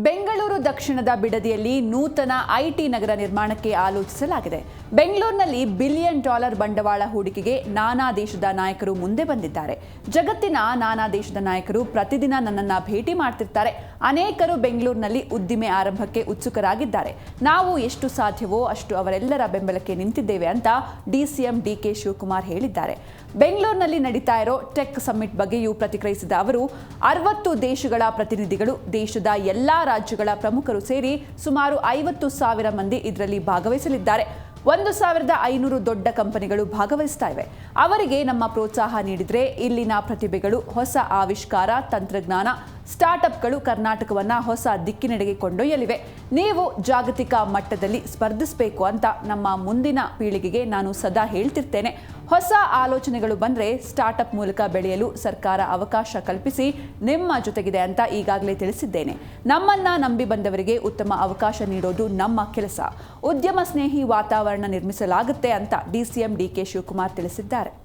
venga Bengaluru ದಕ್ಷಿಣದ ಬಿಡದಿಯಲ್ಲಿ ನೂತನ IT ನಗರ ನಿರ್ಮಾಣಕ್ಕೆ ಆಲೋಚಿಸಲಾಗಿದೆ. ಬೆಂಗಳೂರಿನಲ್ಲಿ ಬಿಲಿಯನ್ ಡಾಲರ್ ಬಂಡವಾಳ ಹೂಡಿಕೆಗೆ ನಾನಾ ದೇಶದ ನಾಯಕರು ಮುಂದೆ ಬಂದಿದ್ದಾರೆ. ಜಗತ್ತಿನ ನಾನಾ ದೇಶದ ನಾಯಕರು ಪ್ರತಿದಿನ ನನ್ನನ್ನು ಭೇಟಿ ಮಾಡ್ತಿರ್ತಾರೆ. ಅನೇಕರು ಬೆಂಗಳೂರಿನಲ್ಲಿ ಉದ್ದಿಮೆ ಆರಂಭಕ್ಕೆ ಉತ್ಸುಕರಾಗಿದ್ದಾರೆ. ನಾವು ಎಷ್ಟು ಸಾಧ್ಯವೋ ಅಷ್ಟು ಅವರೆಲ್ಲರ ಬೆಂಬಲಕ್ಕೆ ನಿಂತಿದ್ದೇವೆ ಅಂತ ಡಿಸಿಎಂ ಡಿಕೆ ಶಿವಕುಮಾರ್ ಹೇಳಿದ್ದಾರೆ. ಬೆಂಗಳೂರಿನಲ್ಲಿ ನಡೀತಾ ಇರೋ ಟೆಕ್ ಸಮ್ಮಿಟ್ ಬಗ್ಗೆಯೂ ಪ್ರತಿಕ್ರಿಯಿಸಿದ ಅವರು, ಅರವತ್ತು ದೇಶಗಳ ಪ್ರತಿನಿಧಿಗಳು ದೇಶದ ಎಲ್ಲಾ ರಾಜ್ಯಗಳ ಪ್ರಮುಖರು ಸೇರಿ ಸುಮಾರು ಐವತ್ತು ಸಾವಿರ ಮಂದಿ ಇದರಲ್ಲಿ ಭಾಗವಹಿಸಲಿದ್ದಾರೆ. ಒಂದು ಸಾವಿರದ ಐನೂರು ದೊಡ್ಡ ಕಂಪನಿಗಳು ಭಾಗವಹಿಸ್ತಾ ಇವೆ. ಅವರಿಗೆ ನಮ್ಮ ಪ್ರೋತ್ಸಾಹ ನೀಡಿದರೆ ಇಲ್ಲಿನ ಪ್ರತಿಭೆಗಳು ಹೊಸ ಆವಿಷ್ಕಾರ, ತಂತ್ರಜ್ಞಾನ ಸ್ಟಾರ್ಟ್ಅಪ್ಗಳು ಕರ್ನಾಟಕವನ್ನು ಹೊಸ ದಿಕ್ಕಿನೆಡೆಗೆ ಕೊಂಡೊಯ್ಯಲಿವೆ. ನೀವು ಜಾಗತಿಕ ಮಟ್ಟದಲ್ಲಿ ಸ್ಪರ್ಧಿಸಬೇಕು ಅಂತ ನಮ್ಮ ಮುಂದಿನ ಪೀಳಿಗೆಗೆ ನಾನು ಸದಾ ಹೇಳ್ತಿರ್ತೇನೆ. ಹೊಸ ಆಲೋಚನೆಗಳು ಬಂದರೆ ಸ್ಟಾರ್ಟ್ಅಪ್ ಮೂಲಕ ಬೆಳೆಯಲು ಸರ್ಕಾರ ಅವಕಾಶ ಕಲ್ಪಿಸಿ ನಿಮ್ಮ ಜೊತೆಗಿದೆ ಅಂತ ಈಗಾಗಲೇ ತಿಳಿಸಿದ್ದೇನೆ. ನಮ್ಮನ್ನ ನಂಬಿ ಬಂದವರಿಗೆ ಉತ್ತಮ ಅವಕಾಶ ನೀಡೋದು ನಮ್ಮ ಕೆಲಸ. ಉದ್ಯಮ ಸ್ನೇಹಿ ವಾತಾವರಣ ನಿರ್ಮಿಸಲಾಗುತ್ತೆ ಅಂತ ಡಿಸಿಎಂ ಡಿಕೆ ಶಿವಕುಮಾರ್ ತಿಳಿಸಿದ್ದಾರೆ.